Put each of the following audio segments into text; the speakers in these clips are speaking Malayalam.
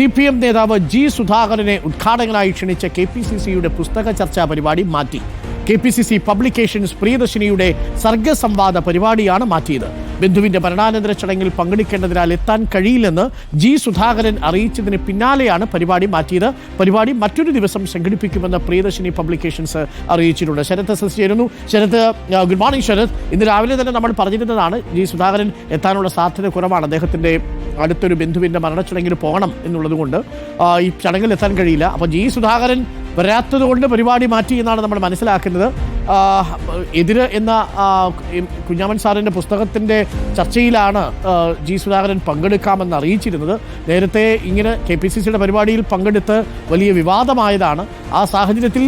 സി പി എം നേതാവ് ജി സുധാകരനെ ഉദ്ഘാടകനായി ക്ഷണിച്ച കെ പി സി സിയുടെ പുസ്തക ചർച്ചാ പരിപാടി മാറ്റി. K P C C publications പ്രിയദർശിനിയുടെ സർഗസംവാദ പരിപാടിയാണ് മാറ്റിയത്. ബന്ധുവിന്റെ മരണാനന്തര ചടങ്ങിൽ പങ്കെടുക്കേണ്ടതിനാൽ എത്താൻ കഴിയില്ലെന്ന് ജി സുധാകരൻ അറിയിച്ചതിന് പിന്നാലെയാണ് പരിപാടി മാറ്റിയത്. പരിപാടി മറ്റൊരു ദിവസം സംഘടിപ്പിക്കുമെന്ന് പ്രിയദർശിനി പബ്ലിക്കേഷൻസ് അറിയിച്ചിട്ടുണ്ട്. ശരത് എസ് ചേരുന്നു. Sarath good morning Sarath. ഇന്ന് രാവിലെ തന്നെ നമ്മൾ പറഞ്ഞിരുന്നതാണ് ജി സുധാകരൻ എത്താനുള്ള സാധ്യത കുറവാണ്. അദ്ദേഹത്തിന്റെ അടുത്തൊരു ബന്ധുവിന്റെ മരണച്ചടങ്ങിന് പോകണം എന്നുള്ളതുകൊണ്ട് ഈ ചടങ്ങിൽ എത്താൻ കഴിയില്ല. അപ്പോൾ ജി സുധാകരൻ വരാത്തത് കൊണ്ട് പരിപാടി മാറ്റി എന്നാണ് നമ്മൾ മനസ്സിലാക്കുന്നത്. എതിര് എന്ന കുഞ്ഞാമൻ സാറിന്റെ പുസ്തകത്തിന്റെ ചർച്ചയിലാണ് ജി സുധാകരൻ പങ്കെടുക്കാമെന്ന് അറിയിച്ചിരുന്നത്. നേരത്തെ ഇങ്ങനെ കെ പി സി സിയുടെ പരിപാടിയിൽ പങ്കെടുത്ത് വലിയ വിവാദമായതാണ്. ആ സാഹചര്യത്തിൽ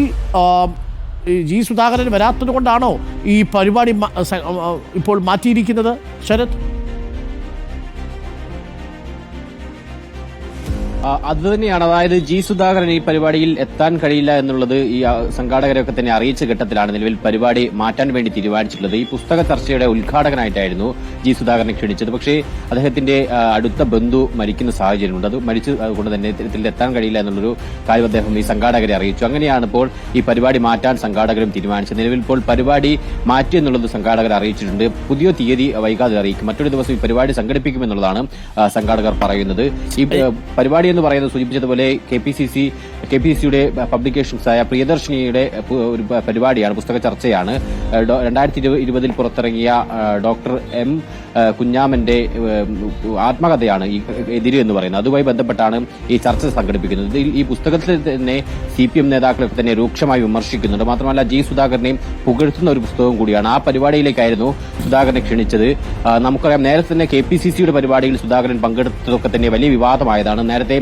ജി സുധാകരൻ വരാത്തത് കൊണ്ടാണോ ഈ പരിപാടി ഇപ്പോൾ മാറ്റിയിരിക്കുന്നത്? ശരത്? ആ, അത് തന്നെയാണ്. അതായത് ജി സുധാകരൻ ഈ പരിപാടിയിൽ എത്താൻ കഴിയില്ല എന്നുള്ളത് ഈ സംഘാടകരൊക്കെ തന്നെ അറിയിച്ച ഘട്ടത്തിലാണ് നിലവിൽ പരിപാടി മാറ്റാൻ വേണ്ടി തീരുമാനിച്ചിട്ടുള്ളത്. ഈ പുസ്തക ചർച്ചയുടെ ഉദ്ഘാടകനായിട്ടായിരുന്നു ജി സുധാകരനെ ക്ഷണിച്ചത്. പക്ഷേ അദ്ദേഹത്തിന്റെ അടുത്ത ബന്ധു മരിക്കുന്ന സാഹചര്യമുണ്ട്. അത് മരിച്ചു കൊണ്ട് തന്നെ ഇത്തരത്തിൽ എത്താൻ കഴിയില്ല എന്നുള്ളൊരു കാര്യം അദ്ദേഹം ഈ സംഘാടകരെ അറിയിച്ചു. അങ്ങനെയാണ് ഇപ്പോൾ ഈ പരിപാടി മാറ്റാൻ സംഘാടകരും തീരുമാനിച്ചത്. നിലവിൽ ഇപ്പോൾ പരിപാടി മാറ്റി എന്നുള്ളത് സംഘാടകർ അറിയിച്ചിട്ടുണ്ട്. പുതിയ തീയതി വൈകാതെ അറിയിക്കും. മറ്റൊരു ദിവസം ഈ പരിപാടി സംഘടിപ്പിക്കുമെന്നുള്ളതാണ് സംഘാടകർ പറയുന്നത്. ഈ പരിപാടി എന്ന് പറയുന്നത് സൂചിപ്പിച്ചതുപോലെ K P C C K P സിയുടെ പബ്ലിക്കേഷൻസായ പ്രിയദർശിനിയുടെ ഒരു പരിപാടിയാണ് പുസ്തക ചർച്ചയാണ്. രണ്ടായിരത്തി ഇരുപതിൽ പുറത്തിറങ്ങിയ ഡോക്ടർ എം കുഞ്ഞാമന്റെ ആത്മകഥയാണ് ഈ എതിര് എന്ന് പറയുന്നത്. അതുമായി ബന്ധപ്പെട്ടാണ് ഈ ചർച്ച സംഘടിപ്പിക്കുന്നത്. ഈ പുസ്തകത്തിൽ തന്നെ സി പി എം നേതാക്കളൊക്കെ തന്നെ രൂക്ഷമായി വിമർശിക്കുന്നുണ്ട്. മാത്രമല്ല ജി സുധാകരനെയും പുകഴ്ത്തുന്ന ഒരു പുസ്തകം കൂടിയാണ്. ആ പരിപാടിയിലേക്കായിരുന്നു സുധാകരനെ ക്ഷണിച്ചത്. നമുക്കറിയാം നേരത്തെ തന്നെ കെ പി സി സിയുടെ പരിപാടിയിൽ സുധാകരൻ പങ്കെടുത്തതൊക്കെ തന്നെ വലിയ വിവാദമായതാണ്. നേരത്തെ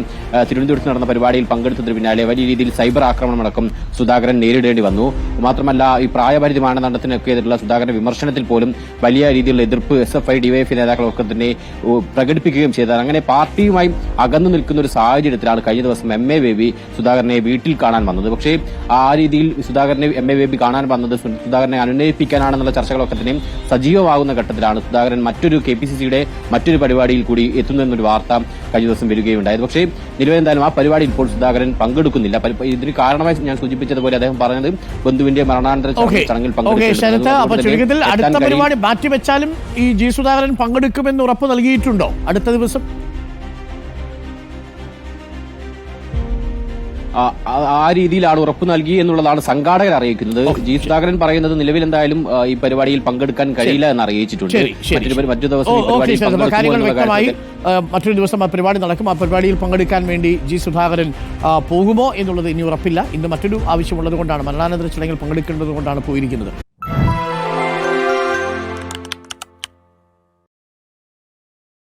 തിരുവനന്തപുരത്ത് നടന്ന പരിപാടിയിൽ പങ്കെടുത്തതിന് പിന്നാലെ വലിയ രീതിയിൽ സൈബർ ആക്രമണം അടക്കം സുധാകരൻ നേരിടേണ്ടി വന്നു. മാത്രമല്ല ഈ പ്രായപരിധി മാനദണ്ഡത്തിനൊക്കെ എതിരുള്ള സുധാകരൻ വിമർശനത്തിൽ പോലും വലിയ രീതിയിലുള്ള എതിർപ്പ് എസ് എഫ് ഐ ഡിവൈഎഫ് നേതാക്കളൊക്കെ തന്നെ പ്രകടിപ്പിക്കുകയും ചെയ്താൽ അങ്ങനെ പാർട്ടിയുമായി അകന്നു നിൽക്കുന്ന ഒരു സാഹചര്യത്തിലാണ് കഴിഞ്ഞ ദിവസം എം എ ബേബി സുധാകരനെ വീട്ടിൽ കാണാൻ വന്നത്. പക്ഷേ ആ രീതിയിൽ സുധാകരനെ എം എ ബേബി കാണാൻ വന്നത് സുധാകരനെ അനുനയിപ്പിക്കാനാണെന്നുള്ള ചർച്ചകളൊക്കെ തന്നെ സജീവമാകുന്ന ഘട്ടത്തിലാണ് സുധാകരൻ മറ്റൊരു കെ പി സി സിയുടെ മറ്റൊരു പരിപാടിയിൽ കൂടി എത്തുന്നതെന്നൊരു വാർത്ത കഴിഞ്ഞ ദിവസം വരികയുണ്ടായത്. പക്ഷേ നിലവിലെന്തായാലും ആ പരിപാടി ഇപ്പോൾ സുധാകരൻ പങ്കെടുക്കുന്നില്ല. ഇതിന് കാരണമായി ഞാൻ സൂചിപ്പിച്ചതുപോലെ അദ്ദേഹം പറഞ്ഞത് ബന്ധുവിന്റെ മരണാനന്തര ചടങ്ങിൽ പങ്കെടുക്കും അടുത്ത. പരിപാടി മാറ്റിവെച്ചാലും ഈ ജി സുധാകരൻ പങ്കെടുക്കുമെന്ന് ഉറപ്പ് നൽകിയിട്ടുണ്ടോ അടുത്ത ദിവസം? ആ രീതിയിലാണ് ഉറപ്പ് നൽകി എന്നുള്ളതാണ് സംഘാടകർ അറിയിക്കുന്നത്. ജി സുധാകരൻ പറയുന്നത് നിലവിൽ എന്തായാലും ഈ പരിപാടിയിൽ പങ്കെടുക്കാൻ കഴിയില്ല എന്ന് അറിയിച്ചിട്ടുണ്ട്. മറ്റൊരു പരി- ദിവസം കാര്യങ്ങൾ വ്യക്തമായി ആ, മറ്റൊരു ദിവസം ആ പരിപാടി നടക്കും. ആ പരിപാടിയിൽ പങ്കെടുക്കാൻ വേണ്ടി ജി സുധാകരൻ പോകുമോ എന്നുള്ളത് ഇനി ഉറപ്പില്ല. ഇന്ന് മറ്റൊരു ആവശ്യമുള്ളത് കൊണ്ടാണ് മരണാനന്തര ചടങ്ങിൽ പങ്കെടുക്കേണ്ടത് കൊണ്ടാണ് പോയിരിക്കുന്നത്.